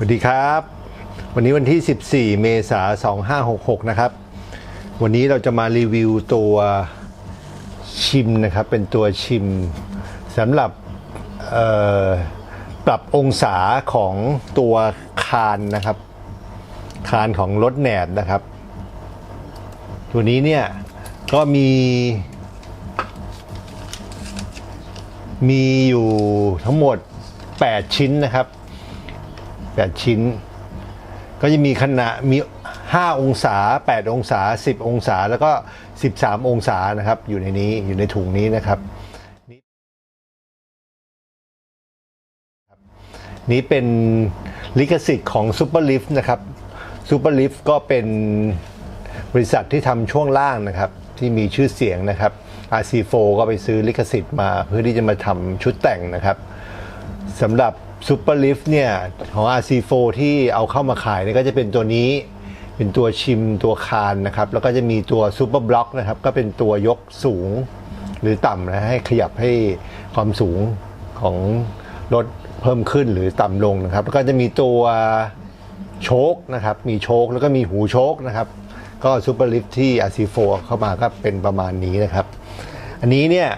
สวัสดีครับ วันนี้วันที่ 14 เมษายน 2566 นะครับ วันนี้เราจะมารีวิวตัวชิมนะครับ เป็นตัวชิมสำหรับปรับองศาของตัวคานนะครับ คานของรถแหนบนะครับ ตัวนี้เนี่ยก็มี มีอยู่ทั้งหมด 8 ชิ้นนะครับ 8 ชิ้น ก็จะมีขนาดมี 5 องศา 8 องศา 10 องศาแล้วก็ 13 องศานะครับ อยู่ในนี้อยู่ในถุงนี้นะครับนี้เป็นลิขสิทธิ์ของ Super Lift นะครับ Super Lift ก็เป็นบริษัทที่ทำช่วงล่างนะครับ ที่มีชื่อเสียงนะครับ RC4 ก็ไปซื้อลิขสิทธิ์มาเพื่อที่จะมาทำชุดแต่งนะครับสำหรับ Super Lift เนี่ยของ RC4 ที่เอาเข้ามาขายเนี่ยก็จะเป็นตัวนี้เป็นตัวชิมตัวคานนะครับ แล้วก็จะมีตัว Super Block นะครับ ก็เป็นตัวยกสูงหรือต่ำนะให้ขยับให้ความสูงของรถเพิ่มขึ้นหรือต่ำลงนะครับ แล้วก็จะมีตัวโชคนะครับ มีโชคแล้วก็มีหูโชคนะครับ ก็ซูเปอร์ลิฟที่ RC4 เข้ามาก็เป็นประมาณนี้นะครับ อันนี้เนี่ย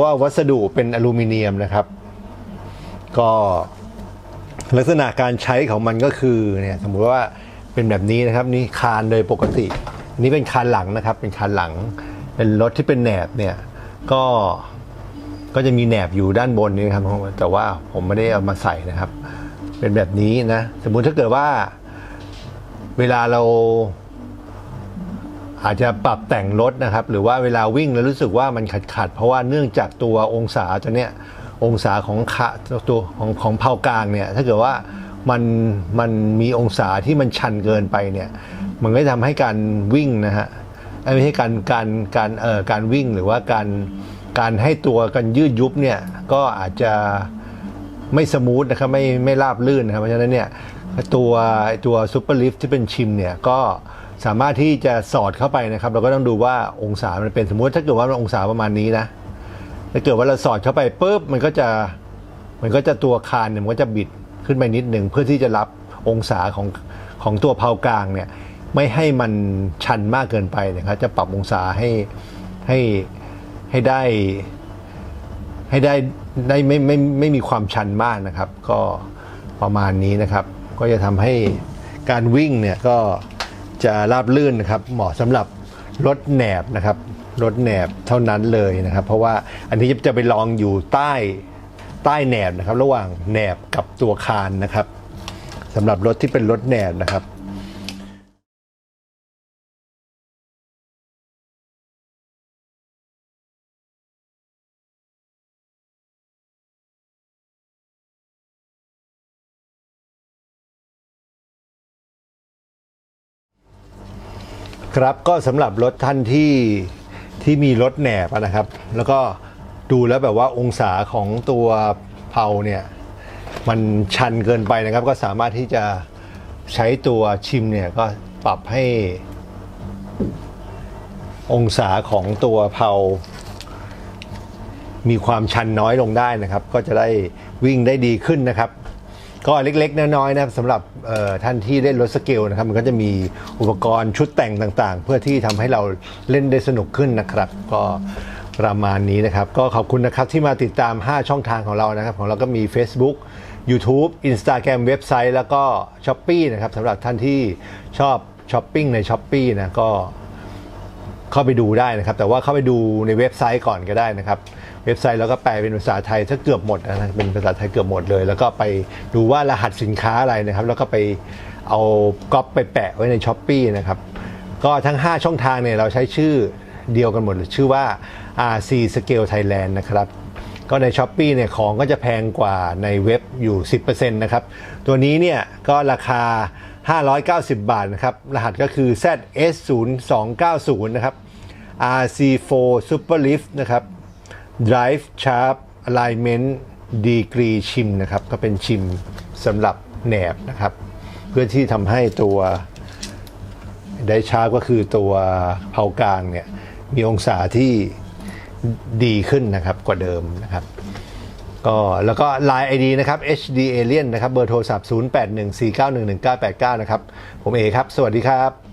ว่าวัสดุเป็นอลูมิเนียมนะครับ ก็ลักษณะการใช้ของมันก็คือเนี่ยสมมุติว่าเป็นแบบนี้นะครับนี่คานโดยปกตินนี้เป็นคานหลังนะครับ เป็นคานหลัง เป็นรถที่เป็นแหนบเนี่ยก็ก็จะมีแหนบอยู่ด้านบนนี้ครับ แต่ว่าผมไม่ได้เอามาใส่นะครับ เป็นแบบนี้นะสมมุติถ้าเกิดว่า เวลาเรา อาจจะปรับแต่งรถนะครับ หรือว่าเวลาวิ่งแล้วรู้สึกว่ามันขัดขัดเพราะว่าเนื่องจากตัวองศาตัวเนี้ย องศาของขาตัวของของเผากลางเนี่ยถ้าเกิดว่ามันมันมีองศาที่มันชันเกินไปเนี่ยมันก็จะทำให้การวิ่งนะฮะไม่ใช่การการการเอ่อการวิ่งหรือว่าการการให้ตัวกันยืดยุบเนี่ยก็อาจจะไม่สมูทนะครับไม่ไม่ราบลื่นนะครับเพราะฉะนั้นเนี่ยตัวตัวซูเปอร์ลิฟที่เป็นชิมเนี่ยก็สามารถที่จะสอดเข้าไปนะครับ เราก็ต้องดูว่าองศามันเป็นสมมติถ้าเกิดว่ามันองศาประมาณนี้นะ ถ้าเกิดว่าเราสอดเข้าไปปุ๊บมันก็จะมันก็จะตัวคานเนี่ยมันก็จะบิดขึ้นไปนิดหนึ่งเพื่อที่จะรับองศาของของตัวเพากลางเนี่ยไม่ให้มันชันมากเกินไปนะครับจะปรับองศาให้ให้ให้ได้ให้ได้ได้ไม่ไม่ไม่ไม่มีความชันมากนะครับ ก็ประมาณนี้นะครับ ก็จะทำให้การวิ่งเนี่ยก็จะราบลื่นนะครับ เหมาะสำหรับรถแหนบนะครับ รถแหนบเท่านั้นเลยนะครับ เพราะว่าอันนี้จะไปลองอยู่ใต้ใต้แหนบนะครับ ระหว่างแหนบกับตัวคานนะครับสำหรับรถที่เป็นรถแหนบนะครับครับก็สำหรับรถท่านที่ ที่มีรถแหนบนะครับ แล้วก็ดูแล้วแบบว่าองศาของตัวเพลาเนี่ยมันชันเกินไปนะครับ ก็สามารถที่จะใช้ตัวชิมเนี่ยก็ปรับให้ องศาของตัวเพลามีความชันน้อยลงได้นะครับ ก็จะได้วิ่งได้ดีขึ้นนะครับ ก็เล็กๆ น้อยๆนะครับสำหรับท่านที่เล่นรถสเกลนะครับ มันก็จะมีอุปกรณ์ชุดแต่งต่างๆ เพื่อที่ทำให้เราเล่นได้สนุกขึ้นนะครับ ก็ประมาณนี้นะครับ ก็ขอบคุณนะครับที่มาติดตาม 5 ช่องทางของเรานะครับ ของเราก็มี Facebook YouTube Instagram เว็บไซต์แล้วก็ s h อ p e e นะครับสำหรับท่านที่ชอบช้อปปิ้งใน s h อ p e e นะก็เข้าไปดูได้นะครับ แต่ว่าเข้าไปดูในเว็บไซต์ก่อนก็ได้นะครับ เว็บไซต์แล้วก็แปลเป็นภาษาไทยถ้าเกือบหมดนะเป็นภาษาไทยเกือบหมดเลย แล้วก็ไปดูว่ารหัสสินค้าอะไรนะครับ แล้วก็ไปเอาก๊อปไปแปะไว้ในช้อปปีนะครับ ก็ทั้ง 5 ช่องทางเนี่ยเราใช้ชื่อเดียวกันหมดชื่อว่า RC Scale Thailand นะครับก็ใน s h อ p e e เนี่ยของก็จะแพงกว่าในเว็บอยู่ 10%นะครับ ตัวนี้เนี่ยก็ราคา 590 บาทนะครับ รหัสก็คือ ZS0290 นะครับ RC4 Superlift นะครับ Drive Sharp Alignment Degree ชิมนะครับ ก็เป็นชิมสำหรับแหนบนะครับ เพื่อที่ทำให้ตัวไดชาร์ปก็คือตัวเผากลางเนี่ย มีองศาที่ดีขึ้นนะครับกว่าเดิมนะครับ ก็แล้วก็ Line ID นะครับ HD Alien นะครับ เบอร์โทรศัพท์ 0814911989 นะครับ ผมเอครับ สวัสดีครับ